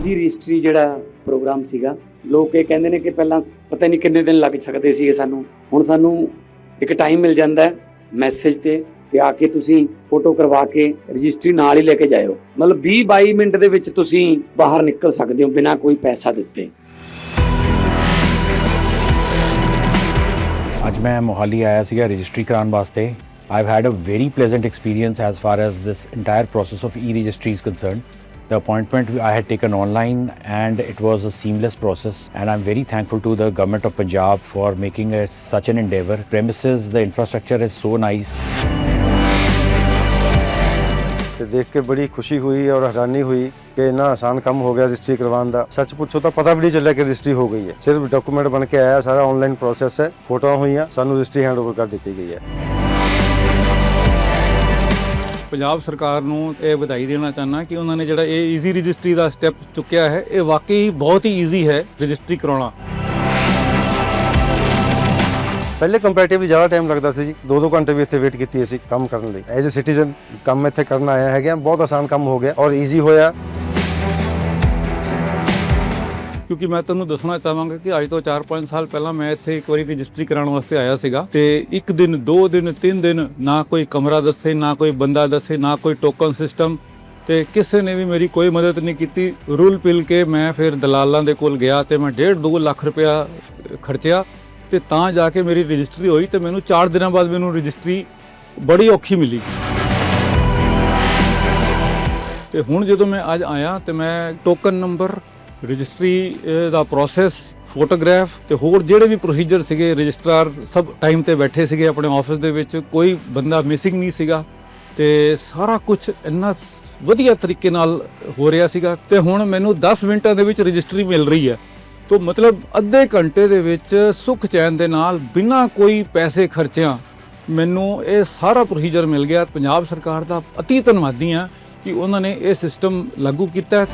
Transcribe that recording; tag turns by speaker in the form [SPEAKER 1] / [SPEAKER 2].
[SPEAKER 1] Easy registry ਜਿਹੜਾ programme ਸੀਗਾ, ਲੋਕ ਇਹ ਕਹਿੰਦੇ ਨੇ ਕਿ ਪਹਿਲਾਂ ਪਤਾ ਨਹੀਂ ਕਿੰਨੇ ਦਿਨ ਲੱਗ ਸਕਦੇ ਸੀਗੇ ਸਾਨੂੰ। ਹੁਣ ਸਾਨੂੰ ਇੱਕ ਟਾਈਮ ਮਿਲ ਜਾਂਦਾ ਹੈ ਮੈਸੇਜ ਤੇ ਕਿ ਆ ਕੇ ਤੁਸੀਂ ਫੋਟੋ ਕਰਵਾ ਕੇ ਰਜਿਸਟਰੀ ਨਾਲ ਹੀ ਲੈ ਕੇ ਜਾਇਓ। ਮਤਲਬ 20 22 ਮਿੰਟ ਦੇ ਵਿੱਚ ਤੁਸੀਂ ਬਾਹਰ ਨਿਕਲ ਸਕਦੇ ਹੋ ਬਿਨਾਂ ਕੋਈ ਪੈਸਾ ਦਿੱਤੇ।
[SPEAKER 2] ਅੱਜ ਮੈਂ ਮੋਹਾਲੀ ਆਇਆ ਸੀਗਾ ਰਜਿਸਟਰੀ ਕਰਾਉਣ ਵਾਸਤੇ। I've had a very pleasant experience as far as this entire process of e-registry is concerned. The appointment I had taken online and it was a seamless process and I'm very thankful to the government of Punjab for making a, such an endeavor. Premises, the infrastructure is so nice.
[SPEAKER 3] ਤੇ ਦੇਖ ਕੇ ਬੜੀ ਖੁਸ਼ੀ ਹੋਈ ਔਰ ਹੈਰਾਨੀ ਹੋਈ ਕਿ ਇੰਨਾ ਆਸਾਨ ਕੰਮ ਹੋ ਗਿਆ ਰਜਿਸਟਰੀ ਕਰਵਾਉਣ ਦਾ ਸੱਚ ਪੁੱਛੋ ਤਾਂ ਪਤਾ ਵੀ ਨਹੀਂ ਚੱਲਿਆ ਕਿ ਰਜਿਸਟਰੀ ਹੋ ਗਈ ਹੈ ਸਿਰਫ ਡਾਕੂਮੈਂਟ ਬਣ ਕੇ ਆਇਆ ਸਾਰਾ ਆਨਲਾਈਨ ਪ੍ਰੋਸੈਸ ਹੈ ਫੋਟੋਆਂ ਹੋਈਆਂ ਸਾਨੂੰ ਰਜਿਸਟਰੀ ਹੈਂਡਓਵਰ ਕਰ ਦਿੱਤੀ ਗਈ ਹੈ
[SPEAKER 4] ਪੰਜਾਬ ਸਰਕਾਰ ਨੂੰ ਇਹ ਵਧਾਈ ਦੇਣਾ ਚਾਹਨਾ ਕਿ ਉਹਨਾਂ ਨੇ ਜਿਹੜਾ ਇਹ ਈਜ਼ੀ ਰਜਿਸਟਰੀ ਦਾ ਸਟੈਪ ਚੁੱਕਿਆ ਹੈ, ਇਹ ਵਾਕਈ ਬਹੁਤ ਹੀ ਈਜ਼ੀ ਹੈ ਰਜਿਸਟਰੀ ਕਰਾਉਣਾ।
[SPEAKER 3] ਪਹਿਲੇ ਕੰਪੈਰੀਟਿਵਲੀ ਜ਼ਿਆਦਾ ਟਾਈਮ ਲੱਗਦਾ ਸੀ ਜੀ 2-2 ਘੰਟੇ ਵੀ ਇੱਥੇ ਵੇਟ ਕੀਤੀ ਅਸੀਂ ਕੰਮ ਕਰਨ ਲਈ। ਐਜ਼ ਅ ਸਿਟੀਜ਼ਨ ਕੰਮ ਇੱਥੇ ਕਰਨ ਆਇਆ ਹੈਗਾ ਬਹੁਤ ਆਸਾਨ ਕੰਮ ਹੋ ਗਿਆ ਔਰ ਈਜ਼ੀ ਹੋਇਆ।
[SPEAKER 4] ਕਿਉਂਕਿ ਮੈਂ ਤੁਹਾਨੂੰ ਦੱਸਣਾ ਚਾਹਾਂਗਾ ਕਿ ਅੱਜ ਤੋਂ 4-5 ਸਾਲ ਪਹਿਲਾਂ ਮੈਂ ਇੱਥੇ ਇੱਕ ਵਾਰੀ ਰਜਿਸਟਰੀ ਕਰਾਉਣ ਵਾਸਤੇ ਆਇਆ ਸੀਗਾ ਤੇ ਇੱਕ ਦਿਨ, ਦੋ ਦਿਨ, ਤਿੰਨ ਦਿਨ ਨਾ ਕੋਈ ਕਮਰਾ ਦੱਸੇ, ਨਾ ਕੋਈ ਬੰਦਾ ਦੱਸੇ, ਨਾ ਕੋਈ ਟੋਕਨ ਸਿਸਟਮ ਤੇ ਕਿਸੇ ਨੇ ਵੀ ਮੇਰੀ ਕੋਈ ਮਦਦ ਨਹੀਂ ਕੀਤੀ। ਰੂਲ ਪਿਲ ਕੇ ਮੈਂ ਫਿਰ ਦਲਾਲਾਂ ਦੇ ਕੋਲ ਗਿਆ ਤੇ ਮੈਂ 1.5 ਲੱਖ ਰੁਪਇਆ ਖਰਚਿਆ ਤੇ ਤਾਂ ਜਾ ਕੇ ਮੇਰੀ ਰਜਿਸਟਰੀ ਹੋਈ ਤੇ ਮੈਨੂੰ 4 ਦਿਨਾਂ ਬਾਅਦ ਮੈਨੂੰ ਰਜਿਸਟਰੀ ਬੜੀ ਔਖੀ ਮਿਲੀ। ਤੇ ਹੁਣ ਜਦੋਂ ਮੈਂ ਅੱਜ ਆਇਆ ਤੇ ਮੈਂ ਟੋਕਨ ਨੰਬਰ ਰਜਿਸਟਰੀ ਦਾ ਪ੍ਰੋਸੈਸ ਫੋਟੋਗ੍ਰਾਫ ਤੇ ਹੋਰ ਜਿਹੜੇ ਵੀ ਪ੍ਰੋਸੀਜਰ ਸੀਗੇ ਰਜਿਸਟਰਾਰ ਸਭ ਟਾਈਮ ਤੇ ਬੈਠੇ ਸੀਗੇ ਆਪਣੇ ਆਫਿਸ ਦੇ ਵਿੱਚ, ਕੋਈ ਬੰਦਾ ਮਿਸਿੰਗ ਨਹੀਂ ਸੀਗਾ ਤੇ ਸਾਰਾ ਕੁਝ ਇੰਨਾ ਵਧੀਆ ਤਰੀਕੇ ਨਾਲ ਹੋ ਰਿਹਾ ਸੀਗਾ ਤੇ ਹੁਣ ਮੈਨੂੰ 10 ਮਿੰਟਾਂ ਦੇ ਵਿੱਚ ਰਜਿਸਟਰੀ ਮਿਲ ਰਹੀ ਹੈ। ਤੋਂ ਮਤਲਬ ਅੱਧੇ ਘੰਟੇ ਦੇ ਵਿੱਚ ਸੁੱਖ ਚੈਨ ਦੇ ਨਾਲ ਬਿਨਾਂ ਕੋਈ ਪੈਸੇ ਖਰਚਿਆਂ ਮੈਨੂੰ ਇਹ ਸਾਰਾ ਪ੍ਰੋਸੀਜਰ ਮਿਲ ਗਿਆ। ਪੰਜਾਬ ਸਰਕਾਰ ਦਾ ਅਤੀ ਧੰਨਵਾਦੀ ਹਾਂ ਕਿ ਉਹਨਾਂ ਨੇ ਇਹ ਸਿਸਟਮ ਲਾਗੂ ਕੀਤਾ। ਹੈ